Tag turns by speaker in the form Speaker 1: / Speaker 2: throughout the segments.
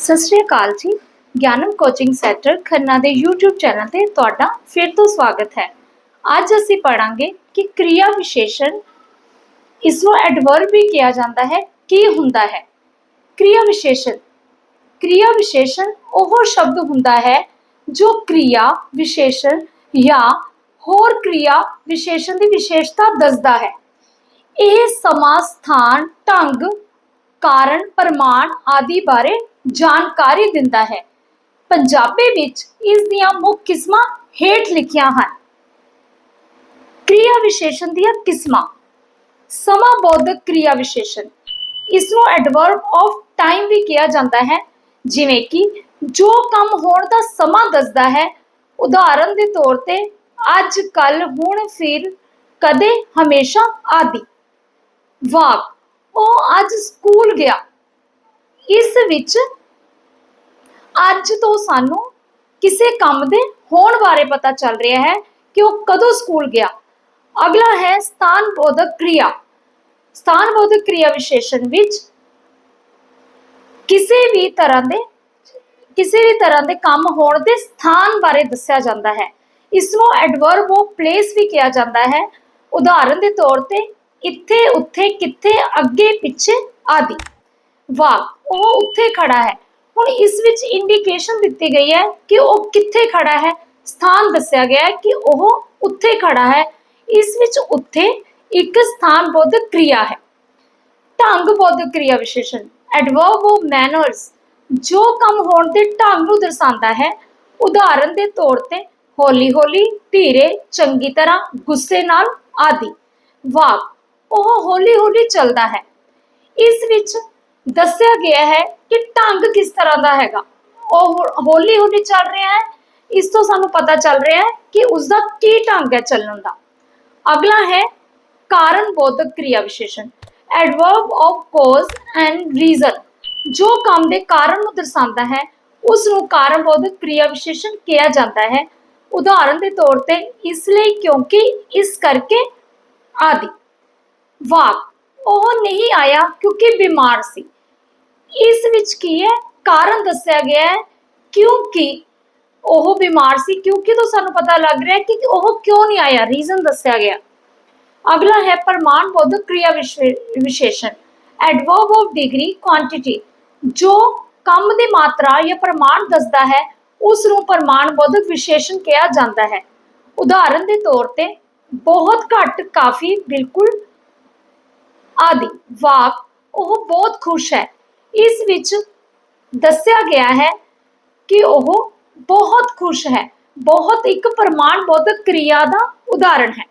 Speaker 1: ਸਤਿ ਸ਼੍ਰੀ ਅਕਾਲ ਜੀ। ਗਿਆਨਮ coaching centre Khanna ਦੇ YouTube ਚੈਨਲ ਤੇ ਤੁਹਾਡਾ ਫਿਰ ਤੋਂ ਸਵਾਗਤ ਹੈ। ਅੱਜ ਅਸੀਂ ਪੜਾਂਗੇ ਕਿ ਕ੍ਰਿਆ ਵਿਸ਼ੇਸ਼ਣ ਇਸ ਨੂੰ ਐਡਵਰਬ ਵੀ ਕਿਹਾ ਜਾਂਦਾ ਹੈ, ਕੀ ਹੁੰਦਾ ਹੈ। ਕ੍ਰਿਆ ਵਿਸ਼ੇਸ਼ਣ ਕ੍ਰਿਆ ਵਿਸ਼ੇਸ਼ਣ ਉਹ ਸ਼ਬਦ ਹੁੰਦਾ ਹੈ ਜੋ ਕਿਰਿਆ ਵਿਸ਼ੇਸ਼ਣ ਜਾਂ ਹੋਰ ਕ੍ਰਿਆ ਵਿਸ਼ੇਸ਼ਣ ਦੀ ਵਿਸ਼ੇਸ਼ਤਾ ਦੱਸਦਾ ਹੈ। ਇਹ ਸਮਾਂ, ਸਥਾਨ, ਢੰਗ, ਕਾਰਨ, ਪ੍ਰਮਾਣ ਆਦਿ ਬਾਰੇ ਜਾਣਕਾਰੀ ਦਿੰਦਾ ਹੈ। ਪੰਜਾਬੀ ਵਿੱਚ ਇਸ ਦੀਆਂ ਮੁੱਖ ਕਿਸਮਾਂ ਹੇਠ ਲਿਖੀਆਂ ਹਨ। ਕ੍ਰਿਆ ਵਿਸ਼ੇਸ਼ਣ ਦੀਆਂ ਕਿਸਮਾਂ। ਸਮਾਂ ਬੋਧਕ ਵਿਸ਼ੇਸ਼ਣ। ਇਸ ਨੂੰ ਐਡਵਰਬ ਆਫ ਟਾਈਮ ਵੀ ਕਿਹਾ ਜਾਂਦਾ ਹੈ। ਜਿਵੇਂ ਕਿ ਜੋ ਕੰਮ ਹੋਣ ਦਾ ਸਮਾਂ ਦੱਸਦਾ ਹੈ। ਉਦਾਹਰਨ ਦੇ ਤੌਰ ਤੇ ਅੱਜ, ਕੱਲ, ਹੁਣ, ਫਿਰ, ਕਦੇ, ਹਮੇਸ਼ਾ ਆਦਿ। ਵਾਕ, ਉਹ ਅੱਜ ਸਕੂਲ ਗਿਆ। ਇਸ ਵਿੱਚ ਅੱਜ ਤੋਂ ਸਾਨੂੰ ਕਿਸੇ ਕੰਮ ਦੇ ਹੋਣ ਬਾਰੇ ਪਤਾ ਚੱਲ ਰਿਹਾ ਹੈ ਕਿ ਉਹ ਕਦੋਂ ਸਕੂਲ ਗਿਆ? ਅਗਲਾ ਹੈ ਸਥਾਨ ਬੋਧਕ ਕ੍ਰਿਆ। ਸਥਾਨ ਬੋਧਕ ਕ੍ਰਿਆ ਵਿਸ਼ੇਸ਼ਣ ਵਿੱਚ ਕਿਸੇ ਵੀ ਤਰ੍ਹਾਂ ਦੇ, ਕਿਸੇ ਵੀ ਤਰ੍ਹਾਂ ਦੇ ਕੰਮ ਹੋਣ ਦੇ ਸਥਾਨ ਬਾਰੇ ਦੱਸਿਆ ਜਾਂਦਾ ਹੈ। ਇਸ ਨੂੰ ਐਡਵਰਬ ਆਫ ਪਲੇਸ ਵੀ ਕਿਹਾ ਜਾਂਦਾ ਹੈ। ਉਦਾਹਰਨ ਦੇ ਤੌਰ ਤੇ ਇੱਥੇ, ਉੱਥੇ, ਕਿੱਥੇ, ਅੱਗੇ, ਪਿੱਛੇ ਆਦਿ। ਵਾਹ, ਉਹ ਉੱਥੇ ਖੜਾ ਹੈ। ਹੁਣ ਇਸ ਵਿੱਚ ਇੰਡੀਕੇਸ਼ਨ ਦਿੱਤੀ ਗਈ ਹੈ ਕਿ ਉਹ ਕਿੱਥੇ ਖੜਾ ਹੈ। ਸਥਾਨ ਦੱਸਿਆ ਗਿਆ ਹੈ ਕਿ ਉਹ ਉੱਥੇ ਖੜਾ ਹੈ। ਇਸ ਵਿੱਚ ਉੱਥੇ ਇੱਕ ਸਥਾਨ ਬੋਧਕ ਕ੍ਰਿਆ ਹੈ। ਢੰਗ ਬੋਧਕ ਕ੍ਰਿਆ ਵਿਸ਼ੇਸ਼ਣ ਐਡਵਰਬ ਆਫ ਮੈਨਰਸ ਜੋ ਕੰਮ ਹੋਣ ਦੇ ਢੰਗ ਨੂੰ ਦਰਸਾਉਂਦਾ ਹੈ, ਉਦਾਹਰਨ ਦੇ ਤੌਰ ਤੇ ਹੌਲੀ ਹੌਲੀ ਧੀਰੇ, ਚੰਗੀ ਤਰ੍ਹਾਂ, ਗੁੱਸੇ ਨਾਲ ਆਦਿ। ਵਾਕ ਉਹ ਹੌਲੀ ਹੌਲੀ ਚੱਲਦਾ ਹੈ। ਇਸ ਵਿੱਚ ਦੱਸਿਆ ਗਿਆ ਹੈ ਕਿ ਢੰਗ ਕਿਸ ਤਰ੍ਹਾਂ ਦਾ ਹੈਗਾ। ਉਹ ਹੌਲੀ ਹੌਲੀ ਚੱਲ ਰਿਹਾ ਹੈ। ਇਸ ਤੋਂ ਸਾਨੂੰ ਪਤਾ ਚੱਲ ਰਿਹਾ ਹੈ ਕਿ ਉਸ ਦਾ ਕੀ ਢੰਗ ਹੈ ਚੱਲਣ ਦਾ। ਅਗਲਾ ਹੈ ਕਾਰਨ ਬੋਧਕ ਕ੍ਰਿਆ ਵਿਸ਼ੇਸ਼ਣ। Adverb of cause and reason ਜੋ ਕੰਮ ਦੇ ਕਾਰਨ ਨੂੰ ਦਰਸਾਉਂਦਾ ਹੈ ਉਸ ਨੂੰ ਕਾਰਨ ਬੋਧਕ ਕ੍ਰਿਆ ਵਿਸ਼ੇਸ਼ਣ ਕਿਹਾ ਜਾਂਦਾ ਹੈ। ਉਦਾਹਰਨ ਦੇ ਤੌਰ ਤੇ ਇਸ ਲਈ ਕਿਉਂਕਿ ਇਸ ਕਰਕੇ ਆਦਿ। ਵਾਕ। ਉਹ ਨਹੀਂ ਆਇਆ ਕਿਉਂਕਿ ਬਿਮਾਰ ਸੀ। ਇਸ ਵਿੱਚ ਕੀ ਹੈ? ਕਾਰਨ ਦੱਸਿਆ ਗਿਆ ਹੈ ਕਿਉਂਕਿ ਉਹ ਬਿਮਾਰ ਸੀ, ਕਿਉਂਕਿ ਤੋਂ ਸਾਨੂੰ ਪਤਾ ਲੱਗ ਰਿਹਾ ਕਿ ਉਹ ਕਿਉਂ ਨਹੀਂ ਆਇਆ ਰੀਜ਼ਨ ਦੱਸਿਆ ਗਿਆ। ਅਗਲਾ ਹੈ ਪ੍ਰਮਾਣ ਬੋਧਕ ਕ੍ਰਿਆ ਵਿਸ਼ੇਸ਼ਣ ਐਡਵਰਬ ਆਫ ਡਿਗਰੀ ਕੁਆਂਟੀਟੀ ਜੋ ਕੰਮ ਦੀ ਮਾਤਰਾ ਜਾਂ ਪ੍ਰਮਾਣ ਦੱਸਦਾ ਹੈ ਉਸ ਨੂੰ ਪ੍ਰਮਾਣ ਬੋਧਕ ਵਿਸ਼ੇਸ਼ਣ ਕਿਹਾ ਜਾਂਦਾ ਹੈ। ਉਦਾਹਰਨ ਦੇ ਤੌਰ ਤੇ ਬਹੁਤ ਘੱਟ ਕਾਫੀ ਬਿਲਕੁਲ ਆਦਿ। ਵਾਕ ਉਹ ਬਹੁਤ ਖੁਸ਼ ਹੈ। ਇਸ ਵਿੱਚ ਦੱਸਿਆ ਗਿਆ ਹੈ ਕਿ ਉਹ ਬਹੁਤ ਖੁਸ਼ ਹੈ। ਬਹੁਤ ਇੱਕ ਪ੍ਰਮਾਣ ਬੋਧਕ ਕਿਰਿਆ ਦਾ ਉਦਾਹਰਣ ਹੈ।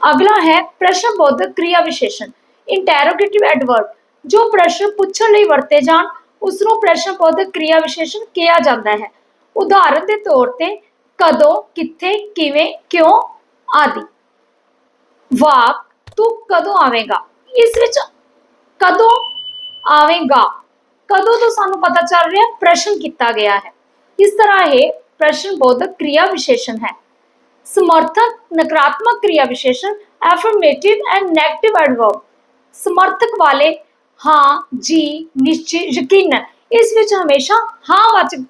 Speaker 1: ਅਗਲਾ ਹੈ ਪ੍ਰਸ਼ਨ ਬੋਧਕ ਕਿਰਿਆ ਵਿਸ਼ੇਸ਼ਣ। ਇੰਟਰੋਗੇਟਿਵ ਐਡਵਰਬ ਜੋ ਪ੍ਰਸ਼ਨ ਪੁੱਛਣ ਲਈ ਵਰਤੇ ਜਾਣ ਉਸ ਨੂੰ ਪ੍ਰਸ਼ਨ ਬੋਧਕ ਕਿਰਿਆ ਵਿਸ਼ੇਸ਼ਣ ਕਿਹਾ ਜਾਂਦਾ ਹੈ। ਉਦਾਹਰਨ ਦੇ ਤੌਰ ਤੇ ਕਦੋਂ, ਕਿੱਥੇ, ਕਿਵੇਂ, ਕਿਉਂ ਆਦਿ। ਵਾਕ ਤੂੰ ਕਦੋਂ ਆਵੇਂਗਾ? ਇਸ ਵਿੱਚ ਕਦੋਂ ਆਵੇਂਗਾ? ਕਦੋਂ ਤੋਂ ਸਾਨੂੰ ਪਤਾ ਚੱਲ ਰਿਹਾ ਪ੍ਰਸ਼ਨ ਕੀਤਾ ਗਿਆ ਹੈ। ਇਸ ਤਰ੍ਹਾਂ ਇਹ ਪ੍ਰਸ਼ਨ ਬੋਧਕ ਕਿਰਿਆ ਵਿਸ਼ੇਸ਼ਣ ਹੈ। ਸਮਰਥਕ ਨਕਾਰਾਤਮਕ ਕਿਰਿਆ ਵਿਸ਼ੇਸ਼ਣ ਐਫਰਮੇਟਿਵ ਐਂਡ ਨੈਗੇਟਿਵ ਐਡਵਰਬ ਸਮਰਥਕ ਵਾਲੇ ਹਾਂ, ਜੀ ਨਿਸ਼ਚਿਤ ਯਕੀਨਨ ਇਸ ਵਿੱਚ ਹਮੇਸ਼ਾ ਹਾਂ ਵਾਚਕ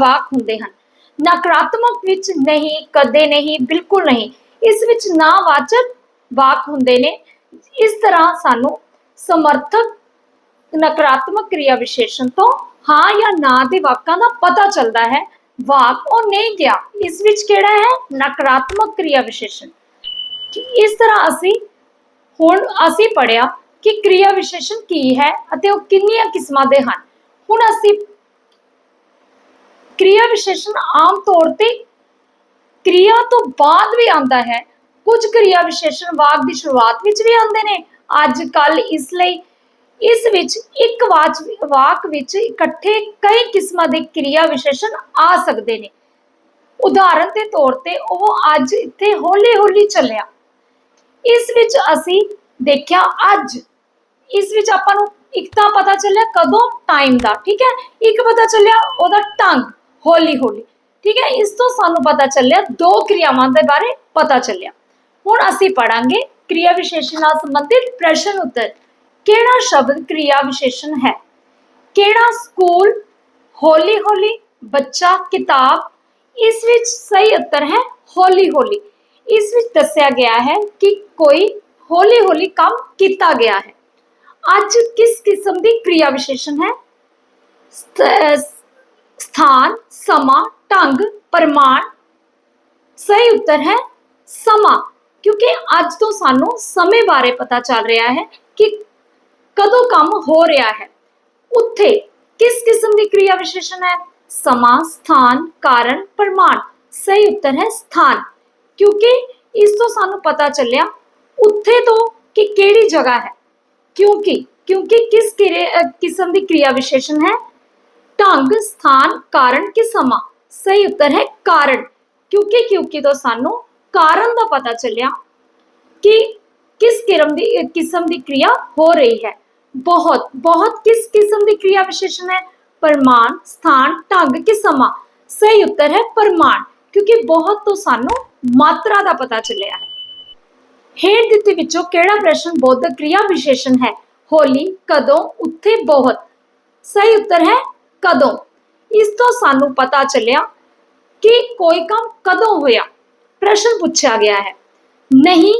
Speaker 1: ਵਾਕ ਹੁੰਦੇ ਹਨ। ਨਕਾਰਾਤਮਕ ਵਿੱਚ ਨਹੀਂ, ਕਦੇ ਨਹੀਂ, ਬਿਲਕੁਲ ਨਹੀਂ। ਇਸ ਵਿੱਚ ਨਾ ਵਾਚਕ ਵਾਕ ਹੁੰਦੇ ਨੇ। ਇਸ ਤਰ੍ਹਾਂ ਸਾਨੂੰ ਸਮਰਥਕ ਨਕਾਰਾਤਮਕ ਕਿਰਿਆ ਵਿਸ਼ੇਸ਼ਣ ਤੋਂ ਹਾਂ ਜਾਂ ਨਾ ਦੇ ਵਾਕਾਂ ਦਾ ਪਤਾ ਚੱਲਦਾ ਹੈ। ਵਾਕ ਉਹ ਨਹੀਂ ਗਿਆ, ਇਸ ਵਿੱਚ ਕਿਹੜਾ ਹੈ? ਨਕਾਰਾਤਮਕ ਕਿਰਿਆ ਵਿਸ਼ੇਸ਼ਣ। ਇਸ ਤਰ੍ਹਾਂ ਅਸੀਂ ਹੁਣ ਅਸੀਂ ਪੜਿਆ ਕਿ ਕਿਰਿਆ ਵਿਸ਼ੇਸ਼ਣ ਕੀ ਹੈ ਅਤੇ ਉਹ ਕਿੰਨੀਆਂ ਕਿਸਮਾਂ ਦੇ ਹਨ। ਹੁਣ ਅਸੀਂ ਕਿਰਿਆ ਵਿਸ਼ੇਸ਼ਣ ਆਮ ਤੌਰ ਤੇ ਕਿਰਿਆ ਤੋਂ ਬਾਅਦ ਵੀ ਆਉਂਦਾ ਹੈ। ਕੁਝ ਕਿਰਿਆ ਵਿਸ਼ੇਸ਼ਣ ਵਾਕ ਦੀ ਸ਼ੁਰੂਆਤ ਵਿੱਚ ਵੀ ਆਉਂਦੇ ਨੇ। ਅੱਜ ਕੱਲ ਇਸ ਲਈ ਇਸ ਵਿੱਚ ਇੱਕ ਵਾਚ ਵਾਕ ਵਿੱਚ ਇਕੱਠੇ ਕਈ ਕਿਸਮਾਂ ਦੇ ਕਿਰਿਆ ਵਿਸ਼ੇਸ਼ਣ ਆ ਸਕਦੇ ਨੇ। ਉਦਾਹਰਨ ਦੇ ਤੌਰ ਤੇ ਉਹ ਅੱਜ ਇੱਥੇ ਹੌਲੀ ਹੌਲੀ ਚੱਲਿਆ। ਇਸ ਵਿੱਚ ਅਸੀਂ ਦੇਖਿਆ ਅੱਜ। ਇਸ ਵਿੱਚ ਆਪਾਂ ਨੂੰ ਇੱਕ ਤਾਂ ਪਤਾ ਚੱਲਿਆ ਕਦੋਂ ਟਾਈਮ ਦਾ, ਠੀਕ ਹੈ? ਇੱਕ ਪਤਾ ਚੱਲਿਆ ਉਹਦਾ ਢੰਗ ਹੌਲੀ ਹੌਲੀ ਠੀਕ ਹੈ? ਇਸ ਤੋਂ ਸਾਨੂੰ ਪਤਾ ਚੱਲਿਆ ਦੋ ਕਿਰਿਆਵਾਂ ਦੇ ਬਾਰੇ ਪਤਾ ਚੱਲਿਆ। ਹੁਣ ਅਸੀਂ ਪੜਾਂਗੇ ਕਿਰਿਆ ਵਿਸ਼ੇਸ਼ਣ ਨਾਲ ਸੰਬੰਧਿਤ ਪ੍ਰਸ਼ਨ ਉੱਤਰ। ਕਿਹੜਾ ਸ਼ਬਦ ਕਿਰਿਆ ਵਿਸ਼ੇਸ਼ਣ ਹੈ? ਕਿਹੜਾ ਸਕੂਲ, ਹੌਲੀ ਹੌਲੀ, ਬੱਚਾ, ਕਿਤਾਬ? ਇਸ ਵਿੱਚ ਸਹੀ ਉੱਤਰ ਹੈ ਹੌਲੀ ਹੌਲੀ। ਇਸ ਵਿੱਚ ਦੱਸਿਆ ਗਿਆ ਹੈ ਕਿ ਕੋਈ ਹੌਲੀ ਹੌਲੀ ਕੰਮ ਕੀਤਾ ਗਿਆ ਹੈ। ਅੱਜ ਕਿਸ ਕਿਸਮ ਦੀ ਕ੍ਰਿਆ ਵਿਸ਼ੇਸ਼ਣ ਹੈ? ਸਥ- ਅਹ ਸਥਾਨ, ਸਮਾਂ, ਢੰਗ, ਪ੍ਰਮਾਣ। ਸਹੀ ਉੱਤਰ ਹੈ ਸਮਾਂ। ਕਿਉਂਕਿ ਅੱਜ ਤੋਂ ਸਾਨੂੰ ਸਮੇਂ ਬਾਰੇ ਪਤਾ ਚੱਲ ਰਿਹਾ ਹੈ ਕਿ ਕਦੋਂ ਕੰਮ ਹੋ ਰਿਹਾ ਹੈ ਉੱਥੇ ਕਿਸ ਕਿਸਮ ਦੀ ਕ੍ਰਿਆ ਵਿਸ਼ੇਸ਼ਣ ਹੈ ਸਮਾਂ ਸਥਾਨ ਕਾਰਨ ਪ੍ਰਮਾਣ ਸਹੀ ਉੱਤਰ ਹੈ ਸਥਾਨ ਕਿਉਂਕਿ ਇਸ ਤੋਂ ਸਾਨੂੰ ਪਤਾ ਚੱਲਿਆ ਉੱਥੇ ਤੋਂ ਕਿ ਕਿਹੜੀ ਜਗ੍ਹਾ ਹੈ ਕਿਉਂਕਿ ਕਿਉਂਕਿ ਕਿਸ ਕਿਰੇ- ਅਹ ਕਿਸਮ ਦੀ ਕ੍ਰਿਆ ਵਿਸ਼ੇਸ਼ਣ ਹੈ ਢੰਗ ਸਥਾਨ ਕਾਰਨ ਕਿ ਸਮਾਂ ਸਹੀ ਉੱਤਰ ਹੈ ਕਾਰਨ ਕਿਉਂਕਿ ਕਿਉਂਕਿ ਤੋਂ ਸਾਨੂੰ ਕਾਰਨ ਦਾ ਪਤਾ ਚੱਲਿਆ ਕਿ ਕਿਸ ਕਿਰਮ ਦੀ ਕਿਸਮ ਦੀ ਕ੍ਰਿਆ ਹੋ ਰਹੀ ਹੈ। ਬਹੁਤ ਬਹੁਤ ਕਿਸ ਕਿਸਮ ਦੀ ਕ੍ਰਿਆ ਵਿਸ਼ੇਸ਼ਣ ਹੈ? ਪ੍ਰਮਾਣ ਸਥਾਨ, ਢੰਗ ਕਿ ਸਹੀ ਉੱਤਰ ਹੈ ਪ੍ਰਮਾਣ ਕਿਉਂਕਿ ਬਹੁਤ ਤੋਂ ਸਾਨੂੰ ਮਾਤਰਾ ਦਾ ਪਤਾ ਚੱਲਿਆ ਹੈ। ਹੇਠ ਦਿੱਤੇ ਵਿੱਚੋਂ ਕਿਹੜਾ ਪ੍ਰਸ਼ਨ ਬੋਧਕ ਕ੍ਰਿਆ ਵਿਸ਼ੇਸ਼ਣ ਹੈ? ਹੋਲੀ, ਕਦੋਂ, ਉੱਥੇ ਬਹੁਤ। ਸਹੀ ਉੱਤਰ ਹੈ ਕਦੋਂ। ਇਸ ਤੋਂ ਸਾਨੂੰ ਪਤਾ ਚੱਲਿਆ ਕਿ ਕੋਈ ਕੰਮ ਕਦੋਂ ਹੋਇਆ। ਪ੍ਰਸ਼ਨ ਪੁੱਛਿਆ ਗਿਆ ਹੈ ਨਹੀਂ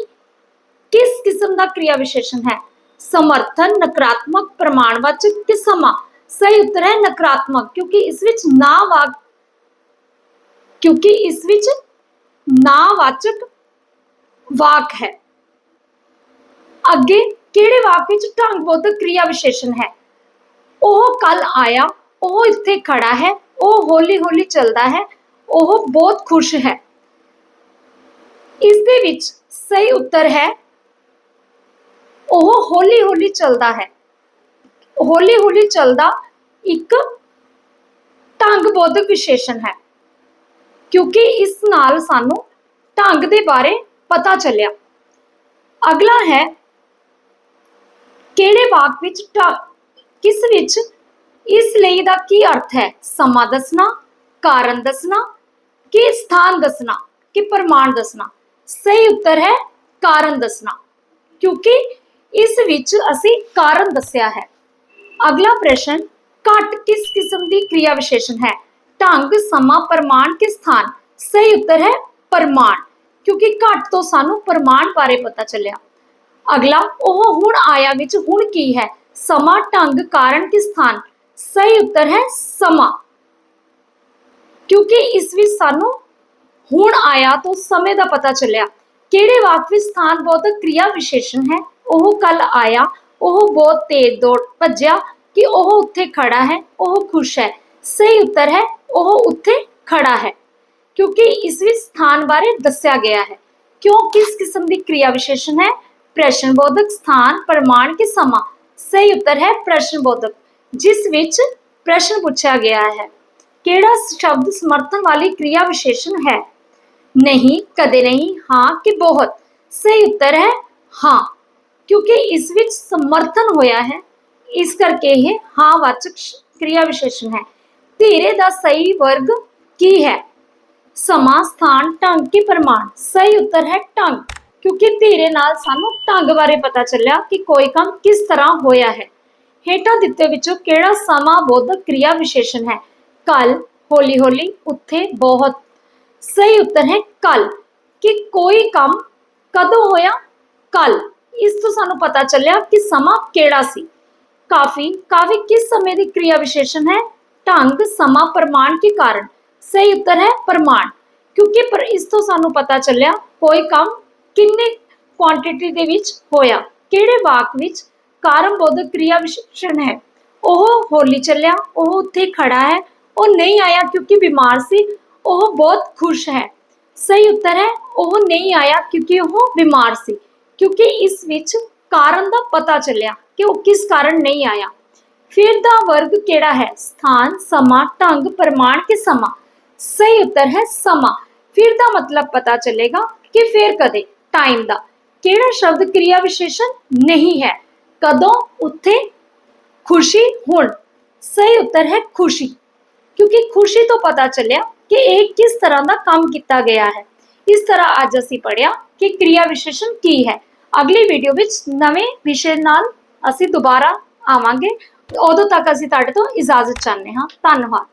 Speaker 1: ਕਿਸ ਕਿਸਮ ਦਾ ਕ੍ਰਿਆ ਵਿਸ਼ੇਸ਼ਣ ਹੈ ਸਮਰਥਨ ਨਕਾਰਾਤਮਕ ਪ੍ਰਮਾਣਵਾਚਕ ਕਿ ਸਮਾਂ ਸਹੀ ਉੱਤਰ ਹੈ ਨਕਾਰਾਤਮਕ ਕਿਉਂਕਿ ਇਸ ਵਿੱਚ ਨਾ ਵਾਕ ਕਿਉਂਕਿ ਇਸ ਵਿੱਚ ਨਾਵਾਚਕ ਵਾਕ ਹੈ ਅੱਗੇ ਕਿਹੜੇ ਵਾਕ ਵਿੱਚ ਢੰਗ ਬੋਧਕ ਕ੍ਰਿਆ ਵਿਸ਼ੇਸ਼ਣ ਹੈ ਉਹ ਕੱਲ ਆਇਆ ਉਹ ਇੱਥੇ ਖੜਾ ਹੈ ਉਹ ਹੌਲੀ ਹੌਲੀ ਚੱਲਦਾ ਹੈ ਉਹ ਬਹੁਤ ਖੁਸ਼ ਹੈ ਇਸ ਦੇ ਵਿੱਚ ਸਹੀ ਉੱਤਰ ਹੈ। ਉਹ ਹੌਲੀ ਹੌਲੀ ਚੱਲਦਾ ਹੈ। ਹੌਲੀ ਹੌਲੀ ਚੱਲਦਾ ਇੱਕ ਢੰਗ ਬੋਧਕ ਵਿਸ਼ੇਸ਼ਣ ਹੈ। ਕਿਉਂਕਿ ਇਸ ਨਾਲ ਸਾਨੂੰ ਢੰਗ ਦੇ ਬਾਰੇ ਪਤਾ ਚੱਲਿਆ। ਅਗਲਾ ਹੈ, ਕਿਹੜੇ ਵਾਕ ਵਿੱਚ ਢ- ਕਿਸ ਵਿੱਚ, ਇਸ ਲਈ ਦਾ ਕੀ ਅਰਥ ਹੈ? ਸਮਾਂ ਦੱਸਣਾ, ਕਾਰਨ ਦੱਸਣਾ, ਕਿ ਸਥਾਨ ਦੱਸਣਾ, ਕਿ ਪ੍ਰਮਾਣ ਦੱਸਣਾ। ਸਹੀ ਉੱਤਰ ਹੈ ਕਾਰਨ ਦੱਸਣਾ। ਕਿਉਂਕਿ ਇਸ ਵਿੱਚ ਅਸੀਂ ਕਾਰਨ ਦੱਸਿਆ ਹੈ। ਅਗਲਾ ਪ੍ਰਸ਼ਨ, ਘੱਟ ਕਿਸ ਕਿਸਮ ਦੀ ਕ੍ਰਿਆ ਵਿਸ਼ੇਸ਼ਣ ਹੈ? ਢੰਗ, ਸਮਾਂ, ਪ੍ਰਮਾਣ ਕਿ ਸਥਾਨ? ਸਹੀ ਉੱਤਰ ਹੈ ਪ੍ਰਮਾਣ। ਕਿਉਂਕਿ ਘੱਟ ਤੋਂ ਸਾਨੂੰ ਪ੍ਰਮਾਣ ਬਾਰੇ ਪਤਾ ਚੱਲਿਆ। ਅਗਲਾ, ਉਹ ਹੁਣ ਆਇਆ ਵਿੱਚ ਹੁਣ ਕੀ ਹੈ? ਸਮਾਂ, ਢੰਗ, ਕਾਰਨ ਕਿ ਸਥਾਨ? ਸਹੀ ਉੱਤਰ ਹੈ ਸਮਾਂ। ਕਿਉਂਕਿ ਇਸ ਵਿੱਚ ਸਾਨੂੰ ਹੁਣ ਆਇਆ ਤੋਂ ਸਮੇਂ ਦਾ ਪਤਾ ਚੱਲਿਆ। ਕਿਹੜੇ ਵਾਕ ਵਿੱਚ ਸਥਾਨ ਬੋਧਕ ਕ੍ਰਿਆ ਵਿਸ਼ੇਸ਼ਣ ਹੈ? ਉਹ ਕੱਲ ਆਇਆ, ਉਹ ਬਹੁਤ ਤੇਜ਼ ਦੌੜ ਭੱਜਿਆ ਕਿ ਉਹ ਉੱਥੇ ਖੜਾ ਹੈ, ਉਹ ਖੁਸ਼ ਹੈ। ਸਹੀ ਉੱਤਰ ਹੈ, ਉਹ ਉੱਥੇ ਖੜਾ ਹੈ। ਕਿਉਂਕਿ ਇਸ ਵਿੱਚ ਸਥਾਨ ਬਾਰੇ ਦੱਸਿਆ ਗਿਆ ਹੈ। ਕਿਉਂ ਕਿਸ ਕਿਸਮ ਦੀ ਕ੍ਰਿਆ ਵਿਸ਼ੇਸ਼ਣ ਹੈ? ਪ੍ਰਸ਼ਨ ਬੋਧਕ ਸਥਾਨ, ਪ੍ਰਮਾਣ ਕੇ ਸਮਾਂ? ਸਹੀ ਉੱਤਰ ਹੈ, ਪ੍ਰਸ਼ਨ ਬੋਧਕ, ਜਿਸ ਵਿੱਚ ਪ੍ਰਸ਼ਨ ਪੁੱਛਿਆ ਗਿਆ ਹੈ। ਕਿਹੜਾ ਸ਼ਬਦ ਸਮਰਥਨ ਵਾਲੀ ਕ੍ਰਿਆ ਵਿਸ਼ੇਸ਼ਣ ਹੈ? ਨਹੀਂ, ਕਦੇ ਨਹੀਂ। ਹਾਂ ਕਿ ਬਹੁਤ। ਸਹੀ ਉੱਤਰ ਹੈ, ਹਾਂ। ਕਿਉਂਕਿ ਇਸ ਵਿੱਚ ਸਮਰਥਨ ਹੋਇਆ ਹੈ। ਇਸ ਕਰਕੇ ਇਹ ਹਾਂ ਵਾਚਕ ਕ੍ਰਿਆ ਵਿਸ਼ੇਸ਼ਣ ਹੈ। ਧੀਰੇ ਦਾ ਸਹੀ ਵਰਗ ਕੀ ਹੈ? ਸਮਾਂ, ਸਥਾਨ, ਢੰਗ ਕੇ ਪ੍ਰਮਾਣ। ਸਹੀ ਉੱਤਰ ਹੈ ਢੰਗ। ਕਿਉਂਕਿ ਧੀਰੇ ਨਾਲ ਸਾਨੂੰ ਢੰਗ ਬਾਰੇ ਪਤਾ ਚੱਲਿਆ ਕਿ ਕੋਈ ਕੰਮ ਕਿਸ ਤਰ੍ਹਾਂ ਹੋਇਆ ਹੈ। ਹੇਠਾਂ ਦਿੱਤੇ ਵਿੱਚੋਂ ਕਿਹੜਾ ਸਮਾਂ ਬੋਧਕ ਕ੍ਰਿਆ ਵਿਸ਼ੇਸ਼ਣ ਹੈ? ਕੱਲ ਹੌਲੀ ਹੌਲੀ ਉੱਥੇ ਬਹੁਤ ਸਹੀ ਉੱਤਰ ਹੈ ਕੱਲ ਕਿ ਕੋਈ ਕੰਮ ਕਦੋਂ ਹੋਇਆ? ਕੱਲ ਇਸ ਤੋਂ ਸਾਨੂੰ ਪਤਾ ਚੱਲਿਆ ਕਿ ਸਮਾਂ ਕਿਹੜਾ ਸੀ। ਕਾਫੀ ਕਾਫੀ ਕਿਸ ਸਮੇਂ ਦੀ ਕ੍ਰਿਆ ਵਿਸ਼ੇਸ਼ਣ ਹੈ? ਢੰਗ, ਸਮਾਂ, ਪ੍ਰਮਾਣ ਕੇ ਕਾਰਨ। ਸਹੀ ਉੱਤਰ ਹੈ ਪ੍ਰਮਾਣ। ਕਿਉਂਕਿ ਪਰ ਇਸ ਤੋਂ ਸਾਨੂੰ ਪਤਾ ਚੱਲਿਆ ਕੋਈ ਕੰਮ ਕਿੰਨੇ ਕੁਆਂਟੀਟੀ ਦੇ ਵਿੱਚ ਹੋਇਆ? ਕਿਹੜੇ ਵਾਕ ਵਿੱਚ ਕਾਰਨ ਬੋਧਕ ਕ੍ਰਿਆ ਵਿਸ਼ੇਸ਼ਣ ਹੈ? ਉਹ ਹੋਲੀ ਚੱਲਿਆ, ਉਹ ਉੱਥੇ ਖੜਾ ਹੈ। ਉਹ ਨਹੀਂ ਆਇਆ ਕਿਉਂਕਿ ਬਿਮਾਰ ਸੀ। ਉਹ ਬਹੁਤ ਖੁਸ਼ ਹੈ। ਸਹੀ ਉੱਤਰ ਹੈ, ਉਹ ਨਹੀਂ ਆਇਆ ਕਿਉਂਕਿ ਉਹ ਬਿਮਾਰ ਸੀ। ਕਿਉਂਕਿ ਇਸ ਵਿੱਚ ਕਾਰਨ ਦਾ ਪਤਾ ਚੱਲਿਆ ਕਿ ਉਹ ਕਿਸ ਕਾਰਨ ਨਹੀਂ ਆਇਆ। ਫਿਰ ਦਾ ਵਰਗ ਕਿਹੜਾ ਹੈ? ਸਥਾਨ, ਸਮਾਂ, ਢੰਗ, ਪ੍ਰਮਾਣ ਕਿ ਸਮਾਂ? ਸਹੀ ਉੱਤਰ ਹੈ, ਸਮਾਂ। ਫਿਰ ਦਾ ਮਤਲਬ ਪਤਾ ਚੱਲੇਗਾ ਕਿ ਫਿਰ ਕਦੇ ਟਾਈਮ ਦਾ। ਕਿਹੜਾ ਸ਼ਬਦ ਕ੍ਰਿਆ ਵਿਸ਼ੇਸ਼ਣ ਨਹੀਂ ਹੈ? ਕਦੋਂ, ਉੱਥੇ? ਖੁਸ਼ੀ, ਹੁਣ। ਸਹੀ ਉੱਤਰ ਹੈ, ਖੁਸ਼ੀ। ਕਿਉਂਕਿ ਖੁਸ਼ੀ ਤੋਂ ਪਤਾ ਚੱਲਿਆ ਕਿ ਇਹ ਕਿਸ ਤਰ੍ਹਾਂ ਦਾ ਕੰਮ ਕੀਤਾ ਗਿਆ ਹੈ। ਇਸ ਤਰ੍ਹਾਂ ਅੱਜ ਅਸੀਂ ਪੜਿਆ ਕਿ ਕ੍ਰਿਆ ਵਿਸ਼ੇਸ਼ਣ ਕੀ ਹੈ। ਅਗਲੀ ਵੀਡੀਓ ਵਿੱਚ ਨਵੇਂ ਵਿਸ਼ੇ ਨਾਲ ਅਸੀਂ ਦੁਬਾਰਾ ਆਵਾਂਗੇ। ਉਦੋਂ ਤੱਕ ਅਸੀਂ ਤੁਹਾਡੇ ਤੋਂ ਇਜਾਜ਼ਤ ਚਾਹੁੰਦੇ ਹਾਂ। ਧੰਨਵਾਦ।